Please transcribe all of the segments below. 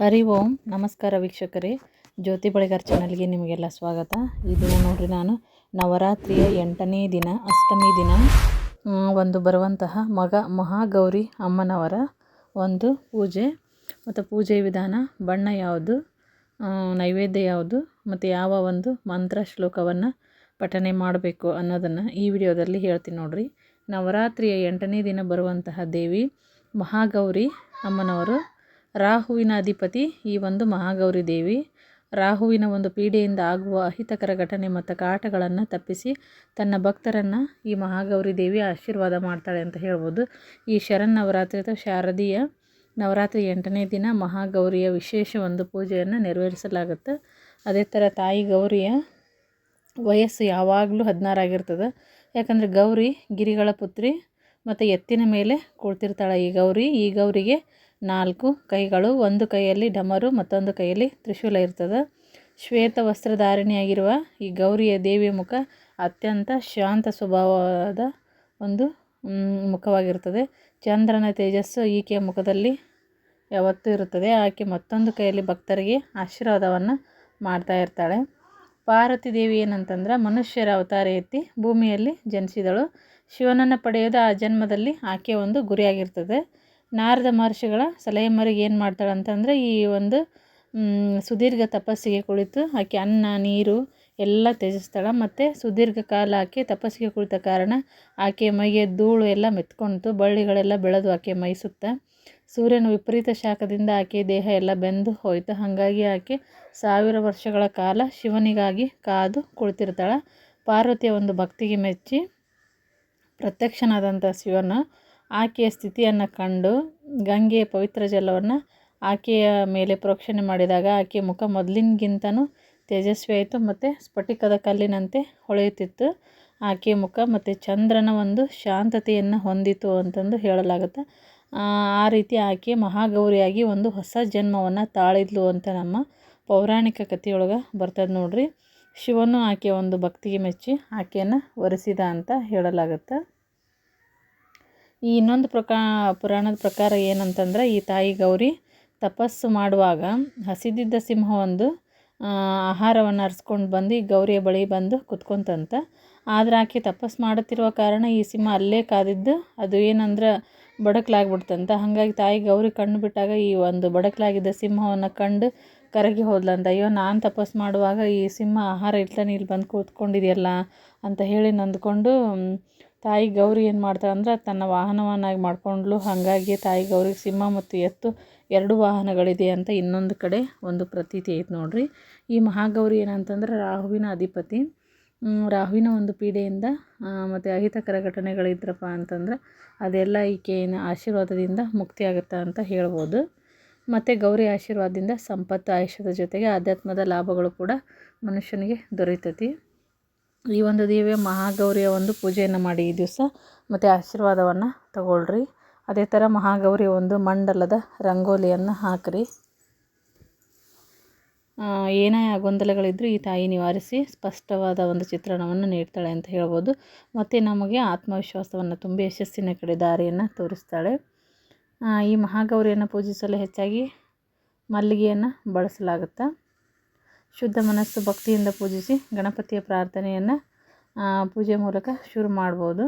ಹರಿ ಓಂ, ನಮಸ್ಕಾರ ವೀಕ್ಷಕರೇ. ಜ್ಯೋತಿ ಬಳಿಗಾರ್ ಚಾನಲ್ಗೆ ನಿಮಗೆಲ್ಲ ಸ್ವಾಗತ. ಇದು ನೋಡಿರಿ ನಾನು, ನವರಾತ್ರಿಯ ಎಂಟನೇ ದಿನ, ಅಷ್ಟಮಿ ದಿನ ಒಂದು ಬರುವಂತಹ ಮಗ ಮಹಾಗೌರಿ ಅಮ್ಮನವರ ಒಂದು ಪೂಜೆ. ಮತ್ತು ಪೂಜೆ ವಿಧಾನ, ಬಣ್ಣ ಯಾವುದು ನೈವೇದ್ಯ ಯಾವುದು, ಮತ್ತು ಯಾವ ಒಂದು ಮಂತ್ರ ಶ್ಲೋಕವನ್ನು ಪಠನೆ ಮಾಡಬೇಕು ಅನ್ನೋದನ್ನು ಈ ವಿಡಿಯೋದಲ್ಲಿ ಹೇಳ್ತೀನಿ ನೋಡಿರಿ. ನವರಾತ್ರಿಯ ಎಂಟನೇ ದಿನ ಬರುವಂತಹ ದೇವಿ ಮಹಾಗೌರಿ ಅಮ್ಮನವರು ರಾಹುವಿನ ಅಧಿಪತಿ ಈ ಒಂದು ಮಹಾಗೌರಿ ದೇವಿ. ರಾಹುವಿನ ಒಂದು ಪೀಡೆಯಿಂದ ಆಗುವ ಅಹಿತಕರ ಘಟನೆ ಮತ್ತು ಕಾಟಗಳನ್ನು ತಪ್ಪಿಸಿ ತನ್ನ ಭಕ್ತರನ್ನು ಈ ಮಹಾಗೌರಿ ದೇವಿ ಆಶೀರ್ವಾದ ಮಾಡ್ತಾಳೆ ಅಂತ ಹೇಳ್ಬೋದು. ಈ ಶರನ್ನವರಾತ್ರಿ ಅಥವಾ ಶಾರದೀಯ ನವರಾತ್ರಿ ಎಂಟನೇ ದಿನ ಮಹಾಗೌರಿಯ ವಿಶೇಷ ಒಂದು ಪೂಜೆಯನ್ನು ನೆರವೇರಿಸಲಾಗುತ್ತೆ. ಅದೇ ಥರ ತಾಯಿ ಗೌರಿಯ ವಯಸ್ಸು ಯಾವಾಗಲೂ ಹದಿನಾರಾಗಿರ್ತದೆ ಯಾಕಂದರೆ ಗೌರಿ ಗಿರಿಗಳ ಪುತ್ರಿ ಮತ್ತು ಎತ್ತಿನ ಮೇಲೆ ಕುಳ್ತಿರ್ತಾಳೆ ಈ ಗೌರಿ. ಈ ಗೌರಿಗೆ ನಾಲ್ಕು ಕೈಗಳು, ಒಂದು ಕೈಯಲ್ಲಿ ಡಮರು, ಮತ್ತೊಂದು ಕೈಯಲ್ಲಿ ತ್ರಿಶೂಲ ಇರ್ತದೆ. ಶ್ವೇತ ವಸ್ತ್ರಧಾರಿಣಿಯಾಗಿರುವ ಈ ಗೌರಿಯ ದೇವಿಯ ಮುಖ ಅತ್ಯಂತ ಶಾಂತ ಸ್ವಭಾವದ ಒಂದು ಮುಖವಾಗಿರ್ತದೆ. ಚಂದ್ರನ ತೇಜಸ್ಸು ಈಕೆಯ ಮುಖದಲ್ಲಿ ಯಾವತ್ತೂ ಇರುತ್ತದೆ. ಆಕೆ ಮತ್ತೊಂದು ಕೈಯಲ್ಲಿ ಭಕ್ತರಿಗೆ ಆಶೀರ್ವಾದವನ್ನು ಮಾಡ್ತಾ ಇರ್ತಾಳೆ. ಪಾರ್ವತಿ ದೇವಿ ಏನಂತಂದ್ರೆ, ಮನುಷ್ಯರ ಅವತಾರ ಎತ್ತಿ ಭೂಮಿಯಲ್ಲಿ ಜನಿಸಿದಳು. ಶಿವನನ್ನು ಪಡೆಯೋದು ಆ ಜನ್ಮದಲ್ಲಿ ಆಕೆ ಒಂದು ಗುರಿಯಾಗಿರ್ತದೆ. ನಾರದ ಮಹರ್ಷಿಗಳ ಸಲಹೆ ಮೇರೆಗೆ ಏನು ಮಾಡ್ತಾಳೆ ಅಂತಂದರೆ ಈ ಒಂದು ಸುದೀರ್ಘ ತಪಸ್ಸಿಗೆ ಕುಳಿತು ಆಕೆ ಅನ್ನ, ನೀರು ಎಲ್ಲ ತ್ಯಜಿಸ್ತಾಳೆ. ಮತ್ತು ಸುದೀರ್ಘ ಕಾಲ ಆಕೆ ತಪಸ್ಸಿಗೆ ಕುಳಿತ ಕಾರಣ ಆಕೆ ಮೈಗೆ ಧೂಳು ಎಲ್ಲ ಮೆತ್ಕೊಂತು ಬಳ್ಳಿಗಳೆಲ್ಲ ಬೆಳೆದು ಆಕೆ ಮೈ ಸುತ್ತ ಸೂರ್ಯನ ವಿಪರೀತ ಶಾಖದಿಂದ ಆಕೆ ದೇಹ ಎಲ್ಲ ಬೆಂದು ಹೋಯಿತು. ಹಾಗಾಗಿ ಆಕೆ ಸಾವಿರ ವರ್ಷಗಳ ಕಾಲ ಶಿವನಿಗಾಗಿ ಕಾದು ಕುಳಿತಿರ್ತಾಳೆ. ಪಾರ್ವತಿಯ ಒಂದು ಭಕ್ತಿಗೆ ಮೆಚ್ಚಿ ಪ್ರತ್ಯಕ್ಷನಾದಂಥ ಶಿವನ ಆಕೆಯ ಸ್ಥಿತಿಯನ್ನು ಕಂಡು ಗಂಗೆಯ ಪವಿತ್ರ ಜಲವನ್ನು ಆಕೆಯ ಮೇಲೆ ಪ್ರೋಕ್ಷಣೆ ಮಾಡಿದಾಗ ಆಕೆಯ ಮುಖ ಮೊದಲಿನಗಿಂತನೂ ತೇಜಸ್ವಿ ಆಯಿತು ಮತ್ತು ಸ್ಫಟಿಕದ ಕಲ್ಲಿನಂತೆ ಹೊಳೆಯುತ್ತಿತ್ತು. ಆಕೆಯ ಮುಖ ಮತ್ತು ಚಂದ್ರನ ಒಂದು ಶಾಂತತೆಯನ್ನು ಹೊಂದಿತು ಅಂತಂದು ಹೇಳಲಾಗುತ್ತೆ. ಆ ಆ ರೀತಿ ಆಕೆ ಮಹಾಗೌರಿಯಾಗಿ ಒಂದು ಹೊಸ ಜನ್ಮವನ್ನು ತಾಳಿದ್ಲು ಅಂತ ನಮ್ಮ ಪೌರಾಣಿಕ ಕಥೆಯೊಳಗೆ ಬರ್ತದೆ ನೋಡ್ರಿ. ಶಿವನು ಆಕೆಯ ಒಂದು ಭಕ್ತಿಗೆ ಮೆಚ್ಚಿ ಆಕೆಯನ್ನು ಒರೆಸಿದ ಅಂತ ಹೇಳಲಾಗುತ್ತೆ. ಈ ಇನ್ನೊಂದು ಪ್ರಕಾ, ಪುರಾಣದ ಪ್ರಕಾರ ಏನಂತಂದ್ರೆ ಈ ತಾಯಿ ಗೌರಿ ತಪಸ್ಸು ಮಾಡುವಾಗ ಹಸಿದಿದ್ದ ಸಿಂಹ ಒಂದು ಆಹಾರವನ್ನು ಅರಿಸ್ಕೊಂಡು ಬಂದು ಈ ಗೌರಿಯ ಬಳಿ ಬಂದು ಕುತ್ಕೊಂತಂತೆ. ಆದ್ರೆ ಆಕೆ ತಪಸ್ಸು ಮಾಡುತ್ತಿರುವ ಕಾರಣ ಈ ಸಿಂಹ ಅಲ್ಲೇ ಕಾದಿದ್ದು. ಅದು ಏನಂದ್ರೆ ಬಡಕ್ಲಾಗ್ಬಿಡ್ತಂತ. ಹಾಗಾಗಿ ತಾಯಿ ಗೌರಿ ಕಣ್ಣು ಬಿಟ್ಟಾಗ ಈ ಒಂದು ಬಡಕ್ಲಾಗಿದ್ದ ಸಿಂಹವನ್ನು ಕಂಡು ಕರಗಿ ಹೋದ್ಲಂತ. ಅಯ್ಯೋ, ನಾನು ತಪಸ್ಸು ಮಾಡುವಾಗ ಈ ಸಿಂಹ ಆಹಾರ ಇಲ್ತಾನೆ ಇಲ್ಲಿ ಬಂದು ಕೂತ್ಕೊಂಡಿದೆಯಲ್ಲ ಅಂತ ಹೇಳಿ ನೊಂದ್ಕೊಂಡು ತಾಯಿ ಗೌರಿ ಏನು ಮಾಡ್ತಾಳೆ ಅಂದ್ರೆ ತನ್ನ ವಾಹನವನ್ನಾಗಿ ಮಾಡಿಕೊಂಡ್ಲು ಹಾಗಾಗಿ ತಾಯಿ ಗೌರಿಗೆ ಸಿಂಹ ಮತ್ತು ಎತ್ತು ಎರಡು ವಾಹನಗಳಿದೆ ಅಂತ ಇನ್ನೊಂದು ಕಡೆ ಒಂದು ಪ್ರತೀತಿ ಐತೆ ನೋಡ್ರಿ. ಈ ಮಹಾಗೌರಿ ಏನಂತಂದ್ರೆ ರಾಹುವಿನ ಅಧಿಪತಿ. ರಾಹುವಿನ ಒಂದು ಪೀಡೆಯಿಂದ ಮತ್ತು ಅಹಿತಕರ ಘಟನೆಗಳಿದ್ರಪ್ಪ ಅಂತಂದ್ರೆ ಅದೆಲ್ಲ ಈಕೆಯ ಆಶೀರ್ವಾದದಿಂದ ಮುಕ್ತಿ ಆಗುತ್ತೆ ಅಂತ ಹೇಳ್ಬೋದು. ಮತ್ತು ಗೌರಿ ಆಶೀರ್ವಾದದಿಂದ ಸಂಪತ್ತು, ಆಯುಷ್ಯದ ಜೊತೆಗೆ ಆಧ್ಯಾತ್ಮದ ಲಾಭಗಳು ಕೂಡ ಮನುಷ್ಯನಿಗೆ ದೊರೀತತಿ. ಈ ಒಂದು ದೇವಿಯ ಮಹಾಗೌರಿಯ ಒಂದು ಪೂಜೆಯನ್ನು ಮಾಡಿ ಈ ದಿವಸ. ಮತ್ತು ಆಶೀರ್ವಾದವನ್ನು ತಗೊಳ್ರಿ. ಅದೇ ಥರ ಮಹಾಗೌರಿಯ ಒಂದು ಮಂಡಲದ ರಂಗೋಲಿಯನ್ನು ಹಾಕಿರಿ. ಏನೇ ಗೊಂದಲಗಳಿದ್ದರೂ ಈ ತಾಯಿ ನಿವಾರಿಸಿ ಸ್ಪಷ್ಟವಾದ ಒಂದು ಚಿತ್ರಣವನ್ನು ನೀಡ್ತಾಳೆ ಅಂತ ಹೇಳ್ಬೋದು. ಮತ್ತು ನಮಗೆ ಆತ್ಮವಿಶ್ವಾಸವನ್ನು ತುಂಬಿ ಯಶಸ್ಸಿನ ಕಡೆ ದಾರಿಯನ್ನು ತೋರಿಸ್ತಾಳೆ. ಈ ಮಹಾಗೌರಿಯನ್ನು ಪೂಜಿಸಲು ಹೆಚ್ಚಾಗಿ ಮಲ್ಲಿಗೆಯನ್ನು ಬಳಸಲಾಗುತ್ತೆ? ಶುದ್ಧ ಮನಸ್ಸು ಭಕ್ತಿಯಿಂದ ಪೂಜಿಸಿ ಗಣಪತಿಯ ಪ್ರಾರ್ಥನೆಯನ್ನು ಪೂಜೆ ಮೂಲಕ ಶುರು ಮಾಡ್ಬೋದು.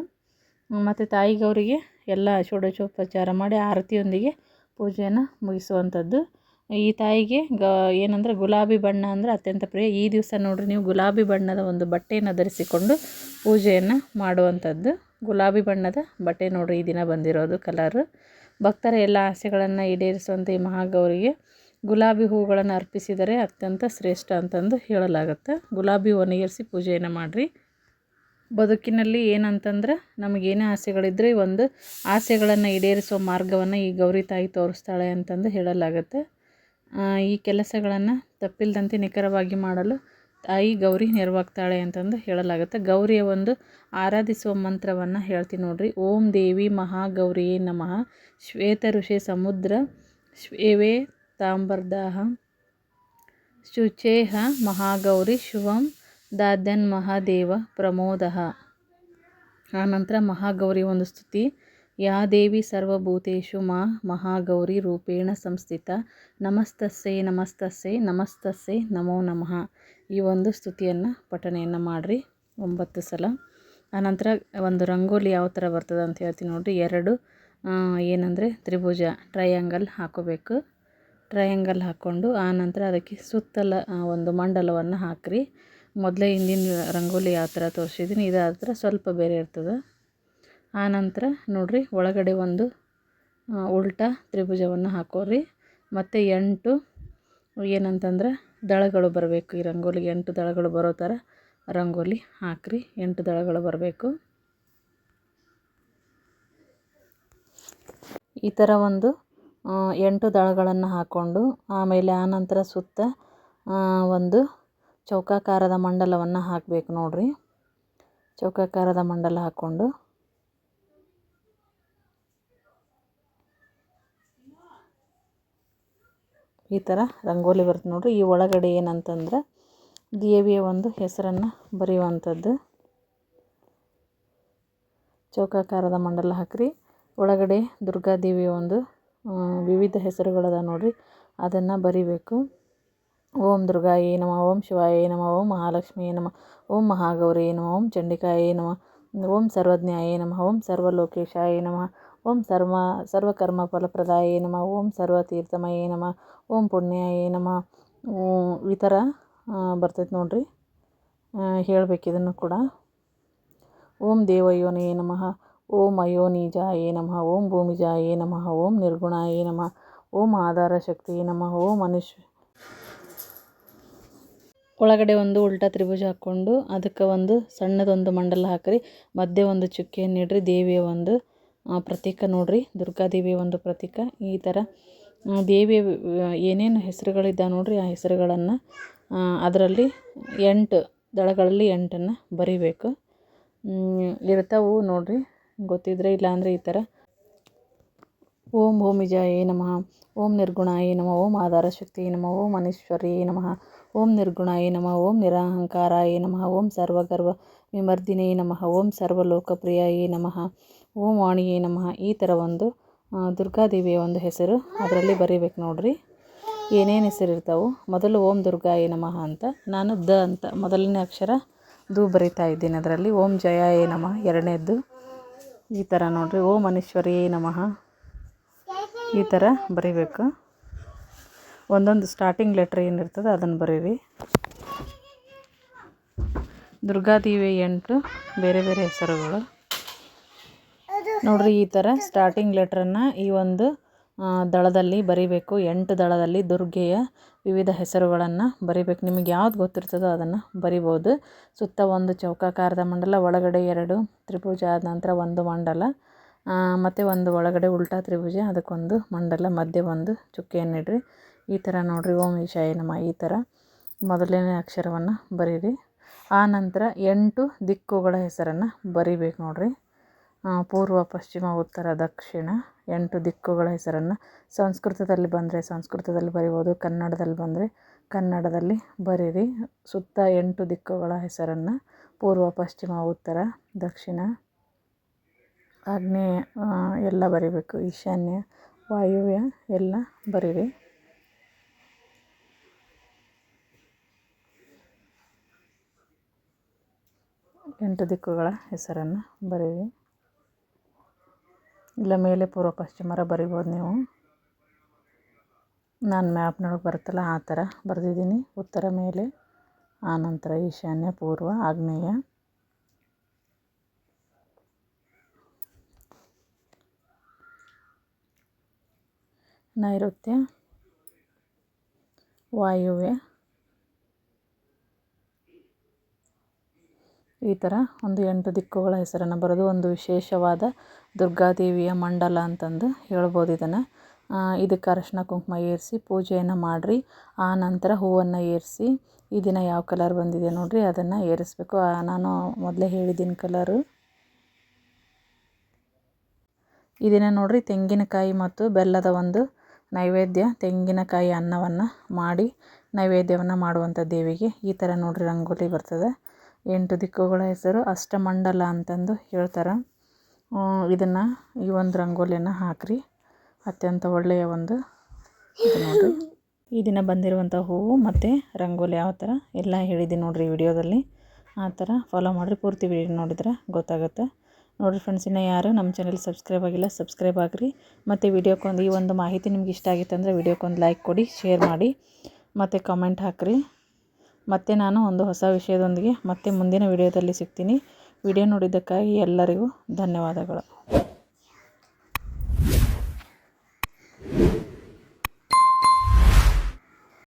ಮತ್ತು ತಾಯಿ ಗೌರಿಗೆ ಎಲ್ಲ ಷೋಡಶೋಪಚಾರ ಮಾಡಿ ಆರತಿಯೊಂದಿಗೆ ಪೂಜೆಯನ್ನು ಮುಗಿಸುವಂಥದ್ದು. ಈ ತಾಯಿಗೆ ಗ, ಏನಂದರೆ ಗುಲಾಬಿ ಬಣ್ಣ ಅಂದರೆ ಅತ್ಯಂತ ಪ್ರಿಯ. ಈ ದಿವಸ ನೋಡ್ರಿ, ನೀವು ಗುಲಾಬಿ ಬಣ್ಣದ ಒಂದು ಬಟ್ಟೆಯನ್ನು ಧರಿಸಿಕೊಂಡು ಪೂಜೆಯನ್ನು ಮಾಡುವಂಥದ್ದು. ಗುಲಾಬಿ ಬಣ್ಣದ ಬಟ್ಟೆ ನೋಡ್ರಿ, ಈ ದಿನ ಬಂದಿರೋದು ಕಲರ್. ಭಕ್ತರ ಎಲ್ಲ ಆಸೆಗಳನ್ನು ಈಡೇರಿಸುವಂಥ ಈ ಮಹಾಗೌರಿಗೆ ಗುಲಾಬಿ ಹೂಗಳನ್ನು ಅರ್ಪಿಸಿದರೆ ಅತ್ಯಂತ ಶ್ರೇಷ್ಠ ಅಂತಂದು ಹೇಳಲಾಗುತ್ತೆ. ಗುಲಾಬಿ ಒಣಗಿರಿಸಿ ಪೂಜೆಯನ್ನು ಮಾಡಿರಿ. ಬದುಕಿನಲ್ಲಿ ಏನಂತಂದ್ರೆ ನಮಗೇನೇ ಆಸೆಗಳಿದ್ದರೆ ಒಂದು ಆಸೆಗಳನ್ನು ಈಡೇರಿಸುವ ಮಾರ್ಗವನ್ನು ಈ ಗೌರಿ ತಾಯಿ ತೋರಿಸ್ತಾಳೆ ಅಂತಂದು ಹೇಳಲಾಗುತ್ತೆ. ಈ ಕೆಲಸಗಳನ್ನು ತಪ್ಪಿಲ್ಲದಂತೆ ನಿಖರವಾಗಿ ಮಾಡಲು ತಾಯಿ ಗೌರಿ ನೆರವಾಗ್ತಾಳೆ ಅಂತಂದು ಹೇಳಲಾಗುತ್ತೆ. ಗೌರಿಯ ಒಂದು ಆರಾಧಿಸುವ ಮಂತ್ರವನ್ನು ಹೇಳ್ತೀನಿ ನೋಡ್ರಿ. ಓಂ ದೇವಿ ಮಹಾಗೌರಿಯೇ ನಮಃ. ಶ್ವೇತ ಋಷಿ ಸಮುದ್ರ. ಶ್ವೇವೇ ತಾಂಬರ್ದಾಹ ಶುಚೇಹ ಮಹಾಗೌರಿ ಶುಭಂ ದಾದ್ಯನ್ ಮಹಾದೇವ ಪ್ರಮೋದಃ. ಆನಂತರ ಮಹಾಗೌರಿ ಒಂದು ಸ್ತುತಿ. ಯಾ ದೇವಿ ಸರ್ವಭೂತೇಷು ಮಾ ಮಹಾಗೌರಿ ರೂಪೇಣ ಸಂಸ್ಥಿತ. ನಮಸ್ತಸ್ಸೆ ನಮಸ್ತಸ್ಸೆ ನಮಸ್ತಸ್ಸೆ, ನಮೋ ನಮಃ. ಈ ಒಂದು ಸ್ತುತಿಯನ್ನು ಪಠಣೆಯನ್ನು ಮಾಡಿರಿ ಒಂಬತ್ತು ಸಲ. ಆನಂತರ ಒಂದು ರಂಗೋಲಿ ಯಾವ ಥರ ಬರ್ತದೆ ಅಂತ ಹೇಳ್ತೀನಿ ನೋಡಿರಿ. ಎರಡು ಏನಂದರೆ ತ್ರಿಭುಜ ಟ್ರಯಾಂಗಲ್ ಹಾಕೋಬೇಕು. ಟ್ರಯಾಂಗಲ್ ಹಾಕ್ಕೊಂಡು ಆನಂತರ ಅದಕ್ಕೆ ಸುತ್ತಲ ಒಂದು ಮಂಡಲವನ್ನು ಹಾಕಿರಿ. ಮೊದಲೇ ಹಿಂದಿನ ರಂಗೋಲಿ ಯಾವ ಥರ ತೋರಿಸಿದ್ದೀನಿ, ಇದು ಆ ಥರ ಸ್ವಲ್ಪ ಬೇರೆ ಇರ್ತದೆ. ಆನಂತರ ನೋಡಿರಿ, ಒಳಗಡೆ ಒಂದು ಉಲ್ಟಾ ತ್ರಿಭುಜವನ್ನು ಹಾಕೋರಿ. ಮತ್ತು ಎಂಟು, ಏನಂತಂದ್ರೆ ದಳಗಳು ಬರಬೇಕು ಈ ರಂಗೋಲಿಗೆ. ಎಂಟು ದಳಗಳು ಬರೋ ಥರ ರಂಗೋಲಿ ಹಾಕಿರಿ. ಎಂಟು ದಳಗಳು ಬರಬೇಕು. ಈ ಥರ ಒಂದು ಎಂಟು ದಳಗಳನ್ನು ಹಾಕ್ಕೊಂಡು ಆಮೇಲೆ ಆನಂತರ ಸುತ್ತ ಒಂದು ಚೌಕಾಕಾರದ ಮಂಡಲವನ್ನು ಹಾಕಬೇಕು ನೋಡಿರಿ. ಚೌಕಾಕಾರದ ಮಂಡಲ ಹಾಕ್ಕೊಂಡು ಈ ಥರ ರಂಗೋಲಿ ಬರುತ್ತೆ ನೋಡಿರಿ. ಈ ಒಳಗಡೆ ಏನಂತಂದ್ರೆ ದೇವಿಯ ಒಂದು ಹೆಸರನ್ನು ಬರೆಯುವಂಥದ್ದು. ಚೌಕಾಕಾರದ ಮಂಡಲ ಹಾಕಿರಿ. ಒಳಗಡೆ ದುರ್ಗಾದೇವಿಯ ಒಂದು ವಿವಿಧ ಹೆಸರುಗಳದ ನೋಡಿರಿ ಅದನ್ನು ಬರಿಬೇಕು ಓಂ ದುರ್ಗಾಯೇ ನಮಃ ಓಂ ಶಿವಾಯೇ ನಮಃ ಓಂ ಮಹಾಲಕ್ಷ್ಮಿಯೇ ನಮಃ ಓಂ ಮಹಾಗೌರಿಯೇ ನಮಃ ಓಂ ಚಂಡಿಕಾಯೇ ನಮಃ ಓಂ ಸರ್ವಜ್ಞಾಯೇ ನಮಃ ಓಂ ಸರ್ವಲೋಕೇಶಾಯ ನಮಃ ಓಂ ಸರ್ವ ಸರ್ವಕರ್ಮ ಫಲಪ್ರದಾಯೇ ನಮಃ ಓಂ ಸರ್ವತೀರ್ಥಮಯೇ ನಮಃ ಓಂ ಪುಣ್ಯಾಯೇ ನಮಃ ಈ ಥರ ಬರ್ತೈತೆ ನೋಡಿರಿ ಹೇಳಬೇಕು ಇದನ್ನು ಕೂಡ ಓಂ ದೇವಯೋನೇ ನಮಃ ಓಂ ಅಯೋನಿಜಾಯೇ ನಮಃ, ಓಂ ಭೂಮಿಜಾಯೇ ನಮಃ, ಓಂ ನಿರ್ಗುಣಾಯೇ ನಮಃ, ಓಂ ಆಧಾರ ಶಕ್ತಿ ನಮಃ, ಓಂ ಮನುಷ್ಯ ಒಳಗಡೆ ಒಂದು ಉಲ್ಟಾ ತ್ರಿಭುಜ ಹಾಕ್ಕೊಂಡು ಅದಕ್ಕೆ ಒಂದು ಸಣ್ಣದೊಂದು ಮಂಡಲ ಹಾಕ್ರಿ. ಮಧ್ಯೆ ಒಂದು ಚುಕ್ಕಿಯನ್ನು ಇಡ್ರಿ, ದೇವಿಯ ಒಂದು ಪ್ರತೀಕ ನೋಡ್ರಿ. ದುರ್ಗಾದೇವಿಯ ಒಂದು ಪ್ರತೀಕ. ಈ ಥರ ದೇವಿಯ ಏನೇನು ಹೆಸರುಗಳಿದ್ದಾವೆ ನೋಡ್ರಿ, ಆ ಹೆಸರುಗಳನ್ನು ಅದರಲ್ಲಿ ಎಂಟು ದಳಗಳಲ್ಲಿ ಎಂಟನ್ನು ಬರಿಬೇಕು. ಇರ್ತಾವೆ ನೋಡಿರಿ. ಗೊತ್ತಿದ್ದರೆ ಇಲ್ಲಾಂದರೆ ಈ ಥರ. ಓಂ ಭೂಮಿಜಾಯೇ ನಮಃ. ಓಂ ನಿರ್ಗುಣಾಯೇ ನಮಃ. ಓಂ ಆಧಾರ ಶಕ್ತಿಯೇ ನಮಃ. ಓಂ ಅನೀಶ್ವರಿಯೇ ನಮಃ. ಓಂ ನಿರ್ಗುಣಾಯೇ ನಮಃ. ಓಂ ನಿರಾಹಂಕಾರಾಯೇ ನಮಃ. ಓಂ ಸರ್ವಗರ್ವ ವಿಮರ್ದಿನೇ ನಮಃ. ಓಂ ಸರ್ವಲೋಕಪ್ರಿಯಾಯೇ ನಮಃ. ಓಂ ವಾಣಿಯೇ ನಮಃ. ಈ ಥರ ಒಂದು ದುರ್ಗಾದೇವಿಯ ಒಂದು ಹೆಸರು ಅದರಲ್ಲಿ ಬರೀಬೇಕು ನೋಡ್ರಿ. ಏನೇನು ಹೆಸರು ಇರ್ತಾವೆ. ಮೊದಲು ಓಂ ದುರ್ಗಾಯೇ ನಮಃ ಅಂತ, ನಾನು ದ ಅಂತ ಮೊದಲನೇ ಅಕ್ಷರ ದು ಬರಿತಾ ಇದ್ದೀನಿ ಅದರಲ್ಲಿ. ಓಂ ಜಯಾಯೇ ನಮಃ ಎರಡನೇದ್ದು. ಈ ಥರ ನೋಡಿರಿ, ಓ ಮನೇಶ್ವರಿ ನಮಃ. ಈ ಥರ ಬರೀಬೇಕು. ಒಂದೊಂದು ಸ್ಟಾರ್ಟಿಂಗ್ ಲೆಟ್ರ್ ಏನಿರ್ತದೆ ಅದನ್ನು ಬರೀರಿ. ದುರ್ಗಾದೇವಿ ಎಂಟು, ಬೇರೆ ಬೇರೆ ಹೆಸರುಗಳು. ನೋಡಿರಿ, ಈ ಥರ ಸ್ಟಾರ್ಟಿಂಗ್ ಲೆಟ್ರನ್ನು ಈ ಒಂದು ದಳದಲ್ಲಿ ಬರಿಬೇಕು. ಎಂಟು ದಳದಲ್ಲಿ ದುರ್ಗೆಯ ವಿವಿಧ ಹೆಸರುಗಳನ್ನು ಬರಿಬೇಕು. ನಿಮಗೆ ಯಾವ್ದು ಗೊತ್ತಿರ್ತದೋ ಅದನ್ನು ಬರಿಬೋದು. ಸುತ್ತ ಒಂದು ಚೌಕಾಕಾರದ ಮಂಡಲ, ಒಳಗಡೆ ಎರಡು ತ್ರಿಭುಜ ಆದ ನಂತರ ಒಂದು ಮಂಡಲ ಮತ್ತು ಒಂದು ಒಳಗಡೆ ಉಲ್ಟಾ ತ್ರಿಭುಜ, ಅದಕ್ಕೊಂದು ಮಂಡಲ, ಮಧ್ಯೆ ಒಂದು ಚುಕ್ಕೆಯನ್ನಿಡ್ರಿ. ಈ ಥರ ನೋಡಿರಿ, ಓಂ ಈಶಾಯ ನಮ್ಮ ಈ ಥರ ಮೊದಲನೇ ಅಕ್ಷರವನ್ನು ಬರೀರಿ. ಆ ನಂತರ ಎಂಟು ದಿಕ್ಕುಗಳ ಹೆಸರನ್ನು ಬರಿಬೇಕು ನೋಡಿರಿ. ಪೂರ್ವ, ಪಶ್ಚಿಮ, ಉತ್ತರ, ದಕ್ಷಿಣ ಎಂಟು ದಿಕ್ಕುಗಳ ಹೆಸರನ್ನು ಸಂಸ್ಕೃತದಲ್ಲಿ ಬಂದರೆ ಸಂಸ್ಕೃತದಲ್ಲಿ ಬರಿಬೋದು, ಕನ್ನಡದಲ್ಲಿ ಬಂದರೆ ಕನ್ನಡದಲ್ಲಿ ಬರೀರಿ. ಸುತ್ತ ಎಂಟು ದಿಕ್ಕುಗಳ ಹೆಸರನ್ನು ಪೂರ್ವ, ಪಶ್ಚಿಮ, ಉತ್ತರ, ದಕ್ಷಿಣ ಆಗ್ನೇಯ ಎಲ್ಲ ಬರಿಬೇಕು. ಈಶಾನ್ಯ, ವಾಯುವ್ಯ ಎಲ್ಲ ಬರೀರಿ. ಎಂಟು ದಿಕ್ಕುಗಳ ಹೆಸರನ್ನು ಬರೀರಿ. ಇಲ್ಲ, ಮೇಲೆ ಪೂರ್ವ ಪಶ್ಚಿಮರ ಬರಿಬೋದು ನೀವು. ನಾನು ಮ್ಯಾಪ್ನೊಳಗೆ ಬರುತ್ತಲ್ಲ, ಆ ಥರ ಬರೆದಿದ್ದೀನಿ. ಉತ್ತರ ಮೇಲೆ ಆನಂತರ ಈಶಾನ್ಯ, ಪೂರ್ವ, ಆಗ್ನೇಯ. ನೈಋತ್ಯ, ವಾಯುವ್ಯ. ಈ ಥರ ಒಂದು ಎಂಟು ದಿಕ್ಕುಗಳ ಹೆಸರನ್ನು ಬರೆದು ಒಂದು ವಿಶೇಷವಾದ ದುರ್ಗಾದೇವಿಯ ಮಂಡಲ ಅಂತಂದು ಹೇಳ್ಬೋದು ಇದನ್ನು. ಇದಕ್ಕೆ ಅರಶಿನ ಕುಂಕುಮ ಏರಿಸಿ ಪೂಜೆಯನ್ನು ಮಾಡಿರಿ, ಆ ನಂತರ ಹೂವನ್ನು ಏರಿಸಿ, ಈ ದಿನ ಯಾವ ಕಲರ್ ಬಂದಿದೆ ನೋಡಿರಿ, ಅದನ್ನು ಏರಿಸಬೇಕು. ನಾನು ಮೊದಲೇ ಹೇಳಿದ್ದೀನಿ ಕಲರು. ಈ ದಿನ ನೋಡಿರಿ ತೆಂಗಿನಕಾಯಿ ಮತ್ತು ಬೆಲ್ಲದ ಒಂದು ನೈವೇದ್ಯ, ತೆಂಗಿನಕಾಯಿ ಅನ್ನವನ್ನು ಮಾಡಿ ನೈವೇದ್ಯವನ್ನು ಮಾಡುವಂಥ ದೇವಿಗೆ ಈ ಥರ ನೋಡಿರಿ ರಂಗೋಲಿ ಬರ್ತದೆ. ಎಂಟು ದಿಕ್ಕುಗಳ ಹೆಸರು ಅಷ್ಟಮಂಡಲ ಅಂತಂದು ಹೇಳ್ತಾರೆ. ಇದನ್ನು ಈ ಒಂದು ರಂಗೋಲಿಯನ್ನು ಹಾಕಿರಿ. ಅತ್ಯಂತ ಒಳ್ಳೆಯ ಒಂದು ಈ ದಿನ ಬಂದಿರುವಂಥ ಹೂವು ಮತ್ತು ರಂಗೋಲಿ ಯಾವ ಥರ ಎಲ್ಲ ಹೇಳಿದ್ದೀನಿ ನೋಡಿರಿ ವಿಡಿಯೋದಲ್ಲಿ. ಆ ಥರ ಫಾಲೋ ಮಾಡಿರಿ. ಪೂರ್ತಿ ವಿಡಿಯೋ ನೋಡಿದ್ರೆ ಗೊತ್ತಾಗುತ್ತೆ. ನೋಡಿರಿ ಫ್ರೆಂಡ್ಸ್ ಇನ್ನು ಯಾರು ನಮ್ಮ ಚಾನಲ್ ಸಬ್ಸ್ಕ್ರೈಬ್ ಆಗಿಲ್ಲ ಸಬ್ಸ್ಕ್ರೈಬ್ ಆಗಿರಿ. ಮತ್ತು ವಿಡಿಯೋಕ್ಕೊಂದು ಈ ಒಂದು ಮಾಹಿತಿ ನಿಮ್ಗೆ ಇಷ್ಟ ಆಗಿತ್ತು ಅಂದರೆ ವಿಡಿಯೋಕ್ಕೊಂದು ಲೈಕ್ ಕೊಡಿ ಶೇರ್ ಮಾಡಿ, ಮತ್ತು ಕಮೆಂಟ್ ಹಾಕಿರಿ. ಮತ್ತೆ ನಾನು ಒಂದು ಹೊಸ ವಿಷಯದೊಂದಿಗೆ ಮತ್ತೆ ಮುಂದಿನ ವಿಡಿಯೋದಲ್ಲಿ ಸಿಗ್ತೀನಿ. ವಿಡಿಯೋ ನೋಡಿದ್ದಕ್ಕಾಗಿ ಎಲ್ಲರಿಗೂ ಧನ್ಯವಾದಗಳು.